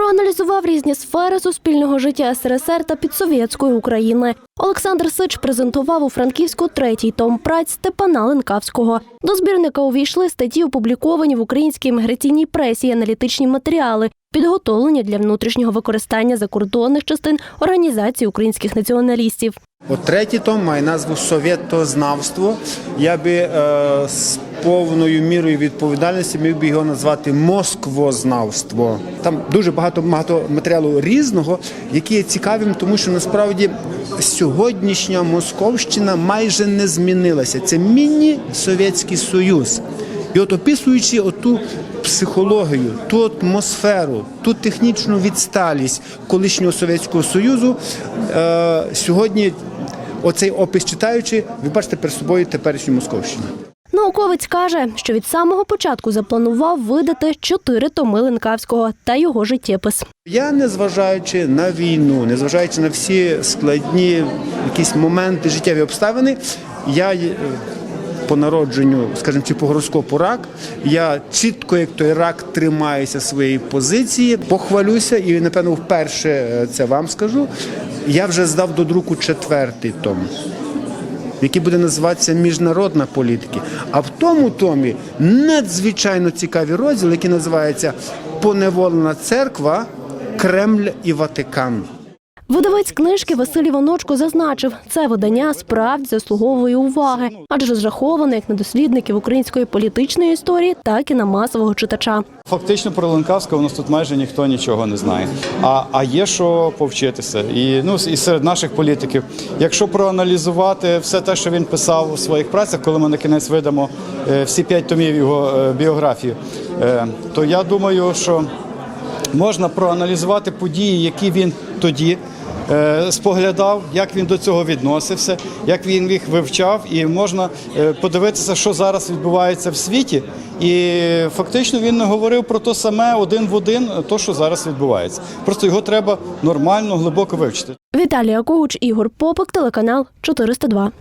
Проаналізував різні сфери суспільного життя СРСР та підсовєтської України. Олександр Сич презентував у Франківську третій том праць Степана Ленкавського. До збірника увійшли статті, опубліковані в українській імміграційній пресі, аналітичні матеріали, підготовлені для внутрішнього використання закордонних частин організації українських націоналістів. От третій том має назву Совєтознавство. Я би е, повною мірою відповідальності міг би його назвати Москвознавство. Там дуже багато багато матеріалу різного, який є цікавим, тому що насправді сьогоднішня Московщина майже не змінилася. Це міні-Совєтський Союз. І от описуючи оту психологію, ту атмосферу, ту технічну відсталість колишнього Совєтського Союзу, е, сьогодні оцей опис читаючи, ви бачите перед собою теперішню Московщину. Науковець каже, що від самого початку запланував видати чотири томи Ленкавського та його життєпис. Я, незважаючи на війну, незважаючи на всі складні якісь моменти, життєві обставини, я е, по народженню, скажімо, чи по гороскопу рак, я чітко, як той рак, тримаюся своєї позиції, похвалюся і, напевно, вперше е, це вам скажу. Я вже здав до друку четвертий том. Який буде називатися міжнародна політика. А в тому томі надзвичайно цікаві розділи, які називаються Поневолена церква, Кремль і Ватикан. Видавець книжки Василь Іваночко зазначив, це видання справді заслуговує уваги, адже розраховане як на дослідників української політичної історії, так і на масового читача. Фактично про Ленкавського у нас тут майже ніхто нічого не знає. А, а є що повчитися. І, ну, і серед наших політиків. Якщо проаналізувати все те, що він писав у своїх працях, коли ми на кінець видамо е, всі п'ять томів його е, біографії, е, то я думаю, що можна проаналізувати події, які він тоді. Е, Споглядав, як він до цього відносився, як він їх вивчав, і можна е, подивитися, що зараз відбувається в світі. І фактично він не говорив про те саме один в один, то що зараз відбувається. Просто його треба нормально, глибоко вивчити. Віталія Когуч, Ігор Попик, телеканал 402.